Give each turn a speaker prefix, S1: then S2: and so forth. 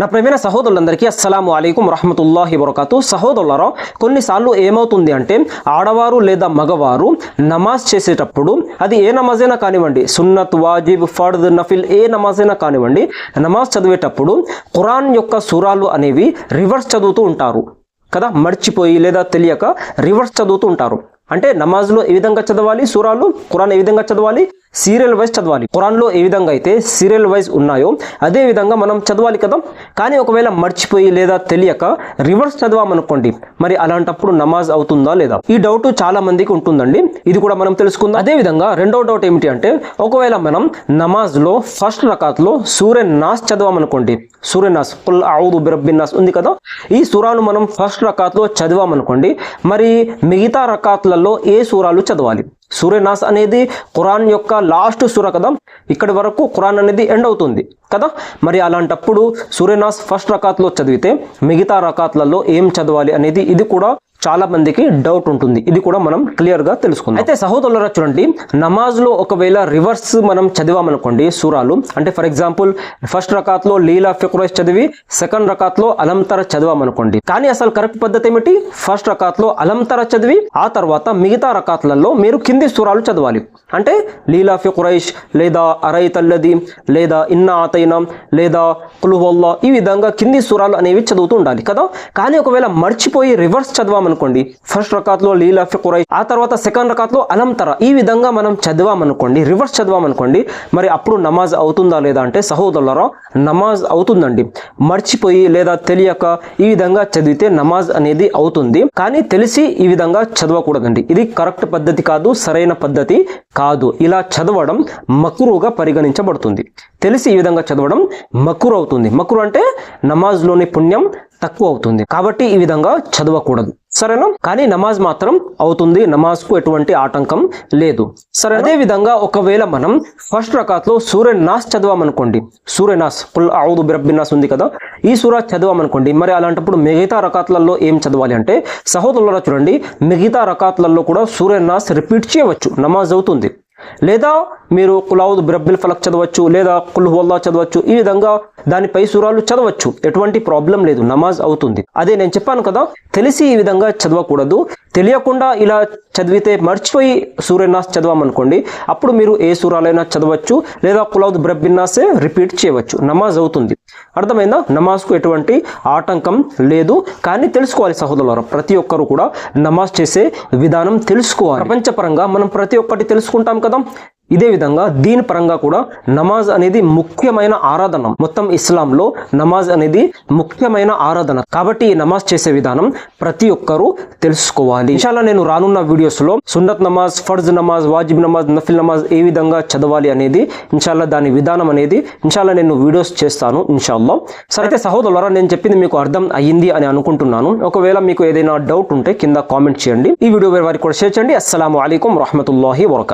S1: నా ప్రేమైన సహోదరులందరికీ అస్సలాము అలైకుం రహమతుల్లాహి వరకతు సహోదరులారా కొన్నిసార్లు ఏమవుతుంది అంటే ఆడవారు లేదా మగవారు నమాజ్ చేసేటప్పుడు అది ఏ నమాజ్ అయినా కానివ్వండి సున్నత్ వాజిబ్ ఫర్ద్ నఫిల్ ఏ నమాజ్ అయినా కానివ్వండి నమాజ్ చదివేటప్పుడు ఖురాన్ యొక్క సూరాలు అనేవి రివర్స్ చదువుతూ ఉంటారు కదా మర్చిపోయి లేదా తెలియక రివర్స్ చదువుతూ ఉంటారు. అంటే నమాజ్లో ఏ విధంగా చదవాలి సూరాలు ఖురాన్ ఏ విధంగా చదవాలి? సీరియల్ వైజ్ చదవాలి. ఖురాన్లో ఏ విధంగా అయితే సీరియల్ వైజ్ ఉన్నాయో అదే విధంగా మనం చదవాలి కదా? కానీ ఒకవేళ మర్చిపోయి లేదా తెలియక రివర్స్ చదవామనుకోండి మరి అలాంటప్పుడు నమాజ్ అవుతుందా లేదా? ఈ డౌట్ చాలా మందికి ఉంటుందండి. ఇది కూడా మనం తెలుసుకుందాం. అదే విధంగా రెండో డౌట్ ఏమిటి అంటే ఒకవేళ మనం నమాజ్లో ఫస్ట్ రకాత్లో సూర్య నాస్ చదవామనుకోండి సూర్య నాస్ కుల్ ఔదు బిరబ్బిన్నాస్ ఉంది కదా? ఈ సూరాను మనం ఫస్ట్ రకాత్లో చదివామనుకోండి మరి మిగతా రకాత్లలో ఏ సూరాలు చదవాలి? సూర్యనాస్ అనేది ఖురాన్ యొక్క లాస్ట్ సూర కదా? ఇక్కడి వరకు ఖురాన్ అనేది ఎండ్ అవుతుంది కదా? మరి అలాంటప్పుడు సూర్యనాస్ ఫస్ట్ రకాత్లో చదివితే మిగతా రకాత్లలో ఏం చదవాలి అనేది ఇది కూడా చాలా మందికి డౌట్ ఉంటుంది. ఇది కూడా మనం క్లియర్గా తెలుసుకుందాం. అయితే సహోదరులరా చూడండి నమాజ్లో ఒకవేళ రివర్స్ మనం చదివామనుకోండి సూరాలు అంటే ఫర్ ఎగ్జాంపుల్ ఫస్ట్ రకాత్లో లీలా ఫిక్రైస్ చదివి సెకండ్ రకాత్లో అలంతర చదివామనుకోండి. కానీ అసలు కరెక్ట్ పద్ధతి ఏమిటి? ఫస్ట్ రకాత్లో అలంతర చదివి ఆ తర్వాత మిగతా రకాత్లలో మీరు కింది సూరాలు చదవాలి. అంటే లీలా ఫి లేదా అరై తల్లది లేదా ఇన్నా ఆతైనా లేదా కులువల్లా ఈ విధంగా కింది సూరాలు అనేవి చదువుతూ ఉండాలి కదా? కానీ ఒకవేళ మర్చిపోయి రివర్స్ చదవామనుకోండి ఫస్ట్ రకాత్లో లీలా ఫి ఖురైష్ ఆ తర్వాత సెకండ్ రకాత్లో అలంతర ఈ విధంగా మనం చదివామనుకోండి రివర్స్ చదివామనుకోండి మరి అప్పుడు నమాజ్ అవుతుందా లేదా అంటే సహోదరులరా నమాజ్ అవుతుందండి. మర్చిపోయి లేదా తెలియక ఈ విధంగా చదివితే నమాజ్ అనేది అవుతుంది. కానీ తెలిసి ఈ విధంగా చదవకూడదండి. ఇది కరెక్ట్ పద్ధతి కాదు సరైన పద్ధతి కాదు. ఇలా చదవడం మకురుగా పరిగణించబడుతుంది. తెలిసి ఈ విధంగా చదవడం మకురు అవుతుంది మకురు అంటే నమాజ్లోని పుణ్యం తక్కువ అవుతుంది. కాబట్టి ఈ విధంగా చదవకూడదు. సరేనా? కానీ నమాజ్ మాత్రం అవుతుంది. నమాజ్కు ఎటువంటి ఆటంకం లేదు. సరే అదే విధంగా ఒకవేళ మనం ఫస్ట్ రకాత్లో సూర్యనాస్ చదవామనుకోండి. సూర్యనాస్ కుల్ ఔదు ఉంది కదా? ఈ సూరా చదవామనుకోండి. మరి అలాంటప్పుడు మిగతా రకాత్లలో ఏం చదవాలి అంటే సహోదరులరా చూడండి మిగతా రకాత్లలో కూడా సూర్యనాస్ రిపీట్ చేయవచ్చు. నమాజ్ అవుతుంది. లేదా మీరు కులావుద్ బ్రబ్బిల్ ఫలక్ చదవచ్చు లేదా కుల్హుల్లా చదవచ్చు ఈ విధంగా దానిపై సూరాలు చదవచ్చు. ఎటువంటి ప్రాబ్లం లేదు నమాజ్ అవుతుంది. అదే నేను చెప్పాను కదా తెలిసి ఈ విధంగా చదవకూడదు. తెలియకుండా ఇలా చదివితే మర్చిపోయి సూర్యనాస్ చదవామనుకోండి అప్పుడు మీరు ఏ సూరాలైనా చదవచ్చు లేదా కులౌద్ బ్రబ్బిన్నాసే రిపీట్ చేయవచ్చు. నమాజ్ అవుతుంది. అర్థమైందా? నమాజ్కు ఎటువంటి ఆటంకం లేదు. కానీ తెలుసుకోవాలి సహోదరులారా ప్రతి ఒక్కరు కూడా నమాజ్ చేసే విధానం తెలుసుకోవాలి. ప్రపంచపరంగా మనం ప్రతి ఒక్కటి తెలుసుకుంటాం కదా? ఇదే విధంగా దీని పరంగా కూడా నమాజ్ అనేది ముఖ్యమైన ఆరాధన. మొత్తం ఇస్లాంలో నమాజ్ అనేది ముఖ్యమైన ఆరాధన. కాబట్టి ఈ నమాజ్ చేసే విధానం ప్రతి ఒక్కరూ తెలుసుకోవాలి. ఇన్షాల్లా నేను రానున్న వీడియోస్లో సున్నత్ నమాజ్ ఫర్జ్ నమాజ్ వాజిబ్ నమాజ్ నఫిల్ నమాజ్ ఏ విధంగా చదవాలి అనేది ఇన్షాల్లా దాని విధానం అనేది ఇన్షాల్లా నేను వీడియోస్ చేస్తాను ఇన్షాల్లో. సరే అయితే సహోదరులారా నేను చెప్పింది మీకు అర్థం అయ్యింది అని అనుకుంటున్నాను. ఒకవేళ మీకు ఏదైనా డౌట్ ఉంటే కింద కామెంట్ చేయండి. ఈ వీడియో వారికి కూడా షేర్ చేయండి. అస్సలం అయికం రహమతుల్లాహి వరక